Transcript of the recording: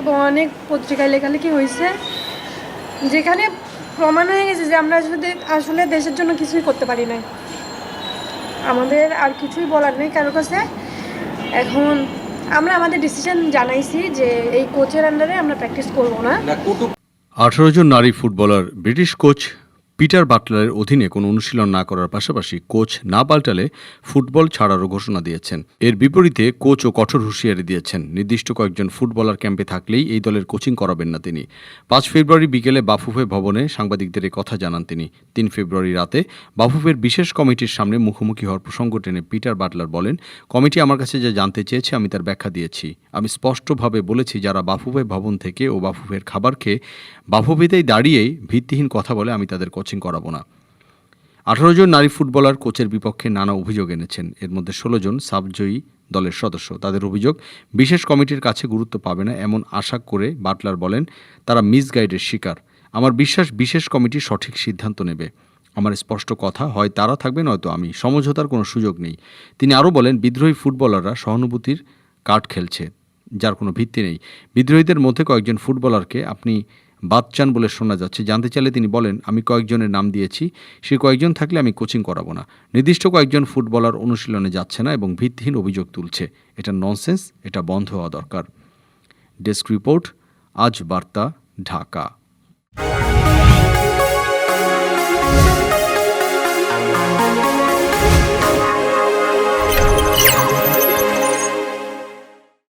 এবং অনেক পত্রিকায় লেখালেখি হয়েছে। যেখানে প্রমাণ হয়ে গেছে যে আমরা আসলে আসলে দেশের জন্য কিছুই করতে পারি নাই। আমাদের আর কিছুই বলার নেই কারোর কাছে। এখন আমরা আমাদের ডিসিশন জানাইছি যে এই কোচের আন্ডারে আমরা প্র্যাকটিস করব না। আঠারো জন নারী ফুটবলার ব্রিটিশ কোচ পিটার বাটলারের অধীনে কোনো অনুশীলন না করার পাশাপাশি কোচ না পাল্টালে ফুটবল ছাড়ারও ঘোষণা দিয়েছেন। এর বিপরীতে কোচও কঠোর হুঁশিয়ারি দিয়েছেন। নির্দিষ্ট কয়েকজন ফুটবলার ক্যাম্পে থাকলেই এই দলের কোচিং করাবেন না তিনি। পাঁচ ফেব্রুয়ারি বিকেলে বাফুফে ভবনে সাংবাদিকদের কথা জানান তিনি। তিন ফেব্রুয়ারি রাতে বাফুফের বিশেষ কমিটির সামনে মুখোমুখি হওয়ার প্রসঙ্গ টেনে পিটার বাটলার বলেন, কমিটি আমার কাছে যা জানতে চেয়েছে আমি তার ব্যাখ্যা দিয়েছি। আমি স্পষ্টভাবে বলেছি, যারা বাফুফে ভবন থেকে ও বাফুফের খাবার খেয়ে বাফুফেতেই দাঁড়িয়েই ভিত্তিহীন কথা বলে আমি তাদের কোচিং করাবো না। আঠারো জন নারী ফুটবলার কোচের বিপক্ষে নানা অভিযোগ এনেছেন। এর মধ্যে ষোলো জন সাবজয়ী দলের সদস্য। তাদের অভিযোগ, বিশেষ কমিটির কাছে গুরুত্ব পাবে না এমন আশা করে বাটলার বলেন, তারা মিসগাইডের শিকার। আমার বিশ্বাস, বিশেষ কমিটি সঠিক সিদ্ধান্ত নেবে। আমার স্পষ্ট কথা, হয় তারা থাকবে নয়তো আমি। সমঝোতার কোনো সুযোগ নেই। তিনি আরও বলেন, বিদ্রোহী ফুটবলাররা সহানুভূতির কার্ড খেলছে, যার কোনো ভিত্তি নেই। বিদ্রোহীদের মধ্যে কয়েকজন ফুটবলারকে আপনি বাদ চান বলে শোনা যাচ্ছে। জানতে চাইলে তিনি বলেন, আমি কয়েকজনের নাম দিয়েছি। সে কয়েকজন থাকলে আমি কোচিং করাবো না। নির্দিষ্ট কয়েকজন ফুটবলার অনুশীলনে যাচ্ছে না এবং ভিত্তিহীন অভিযোগ তুলছে। এটা ননসেন্স, এটা বন্ধ হওয়া দরকার। ডেস্ক রিপোর্ট, আজ বার্তা, ঢাকা।